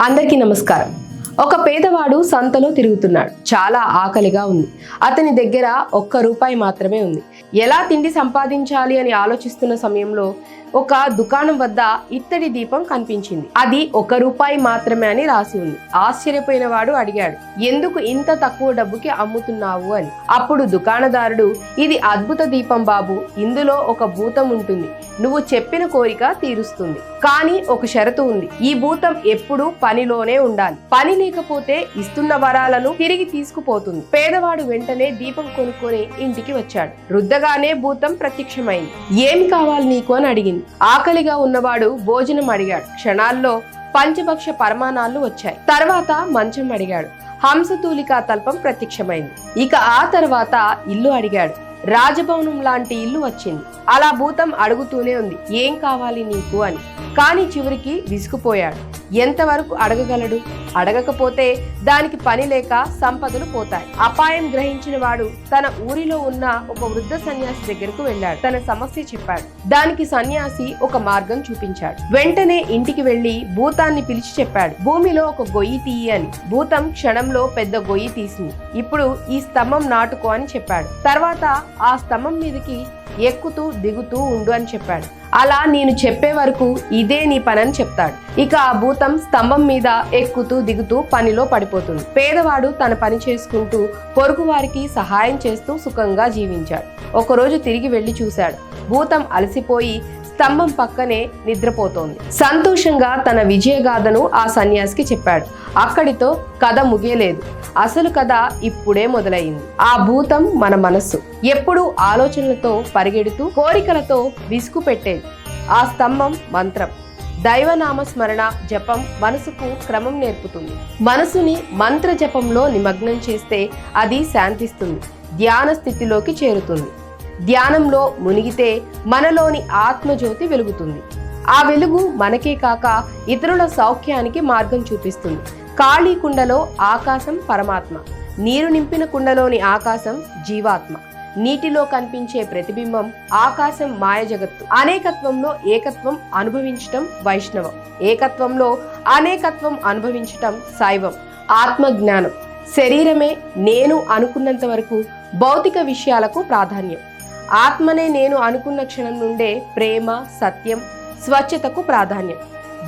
అందరికీ నమస్కారం. ఒక పేదవాడు సంతలో తిరుగుతున్నాడు. చాలా ఆకలిగా ఉంది. అతని దగ్గర ఒక్క రూపాయి మాత్రమే ఉంది. ఎలా తిండి సంపాదించాలి అని ఆలోచిస్తున్న సమయంలో ఒక దుకాణం వద్ద ఇత్తడి దీపం కనిపించింది. అది ఒక రూపాయి మాత్రమే అని రాసి ఉంది. ఆశ్చర్యపోయిన వాడు అడిగాడు ఎందుకు ఇంత తక్కువ డబ్బుకి అమ్ముతున్నావు? అని. అప్పుడు దుకాణదారుడు ఇది అద్భుత దీపం బాబు ఇందులో ఒక భూతం ఉంటుంది. నువ్వు చెప్పిన కోరిక తీరుస్తుంది. కానీ ఒక షరతు ఉంది. ఈ భూతం ఎప్పుడూ పనిలోనే ఉండాలి. పని లేకపోతే ఇస్తున్న వరాలను తిరిగి తీసుకుపోతుంది. పేదవాడు వెంటనే దీపం కొనుక్కొని ఇంటికి వచ్చాడు. రుద్దగానే భూతం ప్రత్యక్షమైంది. ఏమి కావాలి నీకు? అని అడిగింది. ఆకలిగా ఉన్నవాడు భోజనం అడిగాడు. క్షణాల్లో పంచభక్ష పరమాణాలు వచ్చాయి. తర్వాత మంచం అడిగాడు. హంసతూలికా తల్పం ప్రత్యక్షమైంది. ఇక ఆ తర్వాత ఇల్లు అడిగాడు. రాజభవనం లాంటి ఇల్లు వచ్చింది. అలా భూతం అడుగుతూనే ఉంది. ఏం కావాలి నీకు అని. కానీ చివరికి విసుకుపోయాడు ఎంతవరకు అడగగలడు? అడగకపోతే దానికి పని లేక సంపదలు పోతాయి. అపాయం గ్రహించిన వాడు తన ఊరిలో ఉన్న ఒక వృద్ధ సన్యాసి దగ్గరకు వెళ్ళాడు. తన సమస్య చెప్పాడు. దానికి సన్యాసి ఒక మార్గం చూపించాడు. వెంటనే ఇంటికి వెళ్ళి భూతాన్ని పిలిచి చెప్పాడు. భూమిలో ఒక గొయ్యి తీయి అని. భూతం క్షణంలో పెద్ద గొయ్యి తీసింది. ఇప్పుడు ఈ స్తంభం నాటుకో అని చెప్పాడు. తర్వాత ఆ స్తంభం మీదకి ఎక్కుతూ దిగుతూ ఉండు అని చెప్పాడు. అలా నేను చెప్పే వరకు ఇదే నీ పని అని చెప్తాడు. ఇక ఆ భూతం స్తంభం మీద ఎక్కుతూ దిగుతూ పనిలో పడిపోతుంది. పేదవాడు తన పని చేసుకుంటూ పొరుగు వారికి సహాయం చేస్తూ సుఖంగా జీవించాడు. ఒకరోజు తిరిగి వెళ్ళి చూశాడు. భూతం అలసిపోయి స్తంభం పక్కనే నిద్రపోతోంది. సంతోషంగా తన విజయగాథను ఆ సన్యాసికి చెప్పాడు. అక్కడితో కథ ముగియలేదు. అసలు కథ ఇప్పుడే మొదలైంది. ఆ భూతం మన మనస్సు. ఎప్పుడూ ఆలోచనలతో పరిగెడుతూ కోరికలతో విసుగు పెట్టేది. ఆ స్తంభం మంత్రం. దైవనామ స్మరణ జపం మనసుకు క్రమం నేర్పుతుంది. మనసుని మంత్ర జపంలో నిమగ్నం చేస్తే అది శాంతిస్తుంది. ధ్యాన స్థితిలోకి చేరుతుంది. ధ్యానంలో మునిగితే మనలోని ఆత్మజ్యోతి వెలుగుతుంది. ఆ వెలుగు మనకే కాక ఇతరుల సౌఖ్యానికి మార్గం చూపిస్తుంది. ఖాళీ కుండలో ఆకాశం పరమాత్మ నీరు నింపిన కుండలోని ఆకాశం జీవాత్మ నీటిలో కనిపించే ప్రతిబింబం ఆకాశం మాయ జగత్తు అనేకత్వంలో ఏకత్వం అనుభవించటం వైష్ణవం. ఏకత్వంలో అనేకత్వం అనుభవించటం శైవం. ఆత్మజ్ఞానం. శరీరమే నేను అనుకున్నంత వరకు భౌతిక విషయాలకు ప్రాధాన్యం. ఆత్మనే నేను అనుకున్న క్షణం నుండే ప్రేమ సత్యం స్వచ్ఛతకు ప్రాధాన్యం.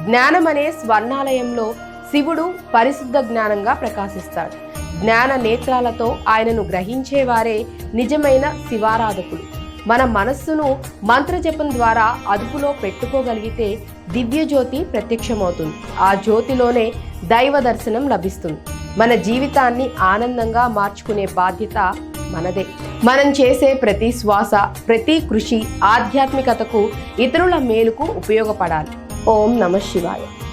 జ్ఞానం అనే స్వర్ణాలయంలో శివుడు పరిశుద్ధ జ్ఞానంగా ప్రకాశిస్తాడు. జ్ఞాన నేత్రాలతో ఆయనను గ్రహించేవారే నిజమైన శివారాధకుడు. మన మనస్సును మంత్రజపం ద్వారా అదుపులో పెట్టుకోగలిగితే దివ్యజ్యోతి ప్రత్యక్షమవుతుంది. ఆ జ్యోతిలోనే దైవ దర్శనం లభిస్తుంది. మన జీవితాన్ని ఆనందంగా మార్చుకునే బాధ్యత మనదే. మనం చేసే ప్రతి శ్వాస ప్రతి కృషి ఆధ్యాత్మికతకు ఇతరుల మేలుకు ఉపయోగపడాలి. ఓం నమ శివాయ.